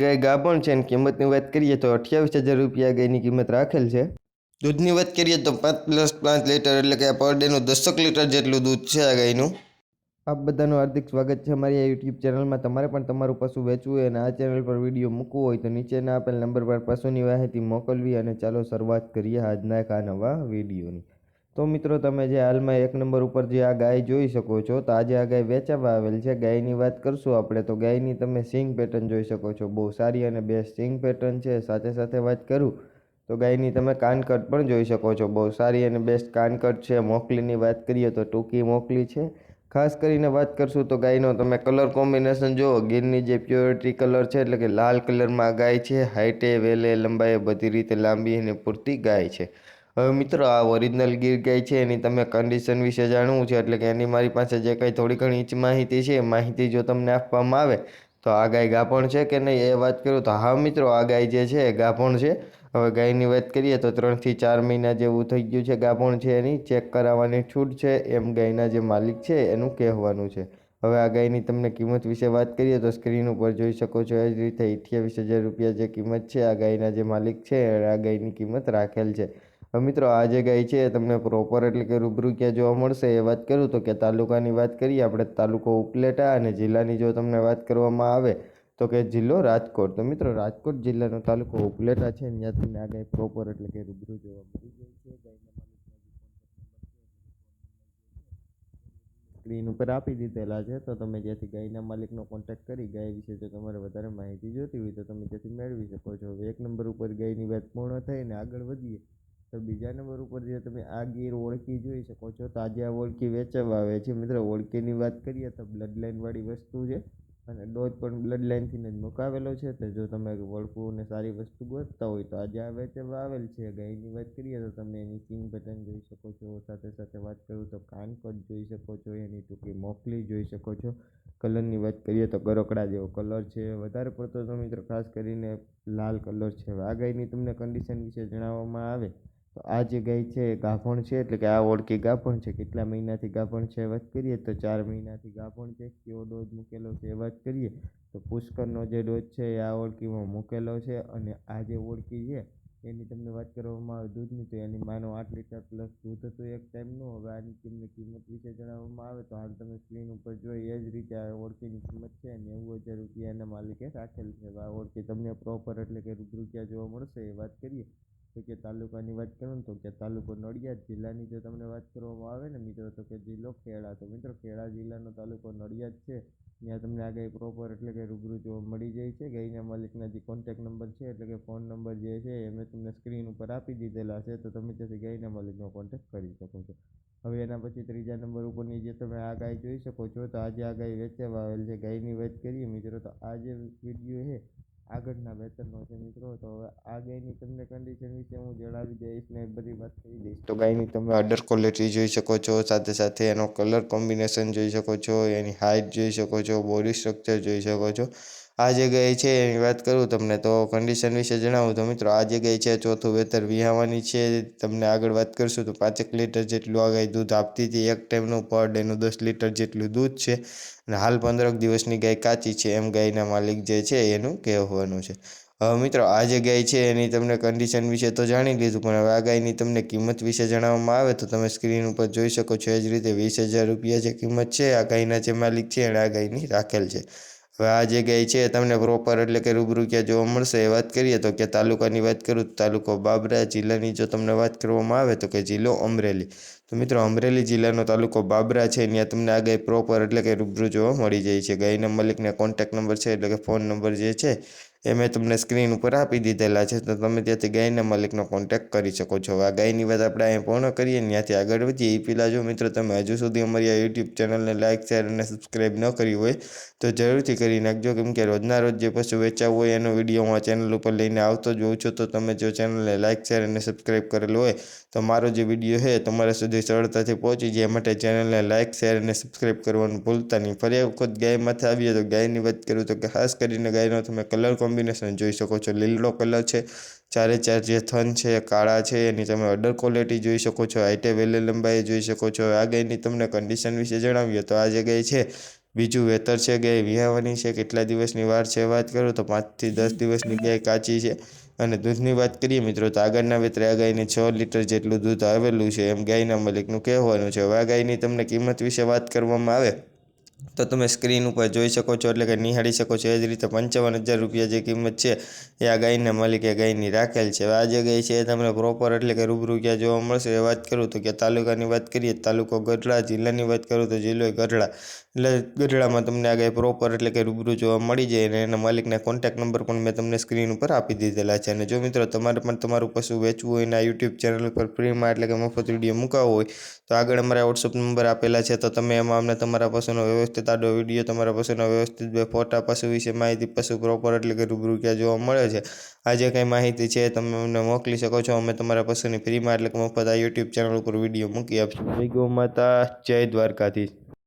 ગાય ગાભણ છે અને કિંમતની વાત કરીએ તો અઠ્યાવીસ હજાર રૂપિયા ગાયની કિંમત રાખેલ છે. દૂધની વાત કરીએ તો પાંચ પ્લસ પાંચ લીટર એટલે કે પર ડેનું દસક લીટર જેટલું દૂધ છે આ ગાયનું. આપ બધાનું હાર્દિક સ્વાગત છે અમારી આ યુટ્યુબ ચેનલમાં તમારે પણ તમારું પશુ વેચવું હોય અને આ ચેનલ પર વીડિયો મૂકવું હોય તો નીચેના આપેલ નંબર પર પશુની માહિતી મોકલવી અને ચાલો શરૂઆત કરીએ આજના એક આ નવા વિડીયોની તો મિત્રો, તમે જે હાલમાં એક નંબર ઉપર જે આ ગાય જોઈ શકો છો, તો આજે આ ગાય વેચાવા આવેલ છે. ગાયની વાત કરશું આપણે, તો ગાયની તમે સિંગ પેટર્ન જોઈ શકો છો. બહુ સારી અને બેસ્ટ સિંગ પેટર્ન છે. સાથે સાથે વાત કરું, તો ગાયની તમે કાનકટ પણ જોઈ શકો છો. બહુ સારી અને બેસ્ટ કાનકટ છે. મોકલીની વાત કરીએ તો ટૂંકી મોકલી છે. ખાસ કરીને વાત કરશું તો ગાયનો તમે કલર કોમ્બિનેશન જુઓ. ગીરની જે પ્યોરિટી કલર છે, એટલે કે લાલ કલરમાં ગાય છે. હાઇટે વેલે લંબાઈએ બધી રીતે લાંબી અને પૂરતી ગાય છે. હવે મિત્રો, આ ઓરિજિનલ ગીર ગાય છે એની તમે કન્ડિશન વિશે જાણવું છે, એટલે કે એની મારી પાસે જે કંઈ થોડી ઘણી માહિતી છે માહિતી જો તમને આપવામાં આવે, તો આ ગાય ગાભણ છે કે નહીં એ વાત કરું તો હા મિત્રો, આ ગાય જે છે એ ગાભણ છે. હવે ગાયની વાત કરીએ તો ત્રણથી ચાર મહિના જેવું થઈ ગયું છે ગાભણ છે એની, ચેક કરાવવાની છૂટ છે, એમ ગાયના જે માલિક છે એનું કહેવાનું છે. હવે આ ગાયની તમને કિંમત વિશે વાત કરીએ તો સ્ક્રીન ઉપર જોઈ શકો છો, એ જ રીતે અઠ્યાવીસ હજાર રૂપિયા જે કિંમત છે આ ગાયના જે માલિક છે આ ગાયની કિંમત રાખેલ છે. મિત્રો, આ જે ગાય છે, તમને પ્રોપર એટલે કે રૂબરૂ ક્યાં જોવા મળશે એ વાત કરું. તો કે તાલુકાની વાત કરીએ, આપણે તાલુકો ઉપલેટા અને જિલ્લાની જો તમને વાત કરવામાં આવે, તો કે જિલ્લો રાજકોટ. તો મિત્રો, રાજકોટ જિલ્લાનો તાલુકો ઉપલેટા છે ત્યાં તમને આ ગાય પ્રોપર એટલે કે રૂબરૂ જોવા મળી જાય છે. સ્ક્રીન ઉપર આપી દીધેલા છે, તો તમે જેથી ગાયના માલિકનો કોન્ટેક્ટ કરી, ગાય વિશે જો તમારે વધારે માહિતી જોતી હોય, તો તમે ત્યાંથી મેળવી શકો છો. એક નંબર ઉપર ગાયની વાત પૂર્ણ થઈને આગળ વધીએ તો બીજા નંબર ઉપર જે તમે આ ગીર ઓળખી જોઈ શકો છો તો આજે આ ઓળખી વેચવા આવે છે. મિત્રો, ઓળખીની વાત કરીએ તો બ્લડ લાઇનવાળી વસ્તુ છે અને ડોઝ પણ બ્લડ લાઇનથી જ મુકાવેલો છે. તો જો તમે ઓળખું અને સારી વસ્તુ ગોતતા હોય તો આજે આ વેચવા આવેલ છે. ગાયની વાત કરીએ તો તમે એની સિંગ બટન જોઈ શકો છો. સાથે સાથે વાત કરું તો કાનકટ જોઈ શકો છો. એની ટૂંકી મોકલી જોઈ શકો છો. કલરની વાત કરીએ તો ગરોકડા જેવો કલર છે. વધારે પડતો તો મિત્રો ખાસ કરીને લાલ કલર છે. આ ગાયની તમને કન્ડિશન વિશે જણાવવામાં આવે આ જે ગાય છે ગાભણ છે, એટલે કે આ ઓળખી ગાભણ છે. કેટલા મહિનાથી ગાભણ છે વાત કરીએ તો ચાર મહિનાથી ગાભણ છે. કેવો ડોઝ મૂકેલો છે એ વાત કરીએ તો પુષ્કરનો જે ડોઝ છે એ આ ઓળખીમાં મૂકેલો છે અને આ જે ઓળખી છે એની તમને વાત કરવામાં આવે દૂધની, તો એની માનો આઠ લીટર પ્લસ દૂધ હતું એક ટાઈમનું હવે આની તમને કિંમત વિશે જણાવવામાં આવે તો હાલ તમે સ્ક્રીન ઉપર જોઈ એ જ રીતે આ ઓળખીની કિંમત છે નેવું હજાર રૂપિયા એના માલિકે રાખેલ છે. આ ઓળખી તમને પ્રોપર એટલે કે રૂબરૂ ક્યાં જોવા મળશે એ વાત કરીએ. તો કે તાલુકાની વાત કરું ને તો કે તાલુકો નડિયાદ જિલ્લાની જો તમને વાત કરવામાં આવે ને મિત્રો તો કે જિલ્લો ખેડા. તો મિત્રો ખેડા જિલ્લાનો તાલુકો નડિયાદ છે. ત્યાં તમને આ ગાય પ્રોપર એટલે કે રૂબરૂ જોવા મળી જાય છે. ગાયના માલિકના જે કોન્ટેક નંબર છે એટલે કે ફોન નંબર જે છે એ મેં તમને સ્ક્રીન ઉપર આપી દીધેલા છે. તો તમે ત્યાંથી ગાયના માલિકનો કોન્ટેક કરી શકો છો. હવે એના પછી ત્રીજા નંબર ઉપરની જે તમે આ ગાય જોઈ શકો છો તો આજે આ ગાય વેચવા આવેલ છે ગાયની વાત કરીએ મિત્રો તો આ જે વીડિયો છે આગળના વેતનનો છે મિત્રો, તો હવે આ ગાયની તમને કન્ડિશન વિશે હું જણાવી દઈશ ને બધી વાત કરી દઈશ. તો ગાયની તમે અડર ક્વોલિટી જોઈ શકો છો, સાથે સાથે એનો કલર કોમ્બિનેશન જોઈ શકો છો, એની હાઇટ જોઈ શકો છો બોડી સ્ટ્રક્ચર જોઈ શકો છો. આ જગ્યાએ ગાય છે એની વાત કરું તમને તો કન્ડિશન વિશે જણાવું તો મિત્રો, આ જગ્યાએ ગાય છે ચોથું વેતર વિહાવાની છે. તમને આગળ વાત કરશું તો પાંચેક લીટર જેટલું આ ગાય દૂધ આપતી હતી. એક ટાઈમનું પર ડેનું દસ લીટર જેટલું દૂધ છે. અને હાલ પંદરક દિવસની ગાય કાચી છે. એમ ગાયના માલિક જે છે એનું કહેવાનું છે. હવે મિત્રો, આ જે ગાય છે એની તમને કન્ડિશન વિશે તો જાણી લીધું, પણ હવે આ ગાયની તમને કિંમત વિશે જણાવવામાં આવે તો તમે સ્ક્રીન ઉપર જોઈ શકો છો. એ જ રીતે વીસ હજાર રૂપિયા જે કિંમત છે આ ગાયના જે માલિક છે, એણે આ ગાયની રાખેલ છે. હવે આ જે ગાય છે તમને પ્રોપર એટલે કે રૂબરૂ ક્યાં જોવા મળશે એ વાત કરીએ તો કે તાલુકાની વાત કરું તો તાલુકો બાબરા જિલ્લાની જો તમને વાત કરવામાં આવે તો કે જિલ્લો અમરેલી. તો મિત્રો અમરેલી જિલ્લાનો તાલુકો બાબરા છે, ત્યાં તમને આ ગાય પ્રોપર એટલે કે રૂબરૂ જોવા મળી જાય છે. ગાયના માલિકને કોન્ટેક નંબર છે એટલે કે ફોન નંબર જે છે એ મેં તમને સ્ક્રીન ઉપર આપી દીધેલા છે, તો તમે ત્યાંથી ગાયના માલિકનો કોન્ટેક કરી શકો છો. આ ગાયની વાત આપણે અહીં પૂર્ણ કરીએ, ત્યાંથી આગળ વધીએ. એ પહેલાં જો મિત્રો તમે હજુ સુધી અમારી આ યુટ્યુબ ચેનલને લાઇક શેર અને સબસ્ક્રાઈબ ન કરી હોય, તો જરૂરથી કરી નાખજો. કેમ કે રોજના રોજ જે પશુ વેચાવું હોય, એનો વીડિયો હું આ ચેનલ ઉપર લઈને આવતો જ હોઉં છું. તો તમે જો ચેનલને લાઇક શેર અને સબસ્ક્રાઈબ કરેલું હોય તો મારો જે વીડિયો છે તમારા સુધી સરળતાથી પહોંચી જાય. માટે ચેનલને લાઇક શેર અને સબસ્ક્રાઈબ કરવાનું ભૂલતા નહીં. ફરી વખત ગાય માથે આવીએ તો ગાયની વાત કરું તો ખાસ કરીને ગાયનો તમે કલર કોમ્બિનેશન જોઈ શકો છો. લીલો કલર છે, ચારે ચાર જે થન છે કાળા છે, એની તમે અડર ક્વોલિટી જોઈ શકો છો. હાઈટે વેલે લંબાઈ જોઈ શકો છો. આ ગાયની તમને કન્ડિશન વિશે જણાવીએ તો આ જે ગાય છે બીજું વેતર છે ગાય વિહાવાની છે, કેટલા દિવસની વાર છે વાત કરું તો પાંચથી દસ દિવસની ગાય કાચી છે. અને દૂધની વાત કરીએ મિત્રો તો આગળના વેતરે આ ગાયને છ લીટર જેટલું દૂધ આવેલું છે એમ ગાયના માલિકનું કહેવાનું છે. હવે આ ગાયની તમને કિંમત વિશે વાત કરવામાં આવે? તો તમે સ્ક્રીન ઉપર જોઈ શકો છો એટલે કે નિહાળી શકો છો. એ જ રીતે પંચાવન હજાર રૂપિયા જે કિંમત છે, એ આ ગાયના માલિકે ગાયની રાખેલ છે. આ જે ગાય છે, એ તમને પ્રોપર એટલે કે રૂબરૂ ક્યાં જોવા મળશે. એ વાત કરું તો કે તાલુકાની વાત કરીએ, તાલુકો ગઢડા, જિલ્લાની વાત કરું તો જિલ્લો ગઢડા. એટલે ગઢડામાં તમને આ ગાય પ્રોપર એટલે કે રૂબરૂ જોવા મળી જાય અને એના માલિકના કોન્ટેક્ટ નંબર પણ મેં તમને સ્ક્રીન ઉપર આપી દીધેલા છે. અને જો મિત્રો તમારે પણ તમારું પશુ વેચવું હોય અને આ યુટ્યુબ ચેનલ ઉપર ફ્રીમાં એટલે કે મફત વીડિયો મૂકાવવો હોય, તો આગળ અમારા વોટ્સઅપ નંબર આપેલા છે. તો તમે એમાં અમને તમારા પશુનો વ્યવસ્થિત આડો વીડિયો તમારા પશુના વ્યવસ્થિત બે ફોટા પશુ વિશે માહિતી પશુ પ્રોપર એટલે કે રૂબરૂ ક્યાં જોવા મળે છે. આ જે કંઈ માહિતી છે તમે અમને મોકલી શકો છો. અમે તમારા પશુની ફ્રીમાં એટલે કે મફત આ યુટ્યુબ ચેનલ ઉપર વીડિયો મૂકી આપશું. જય ગૌ માતા, જય દ્વારકાધીશ.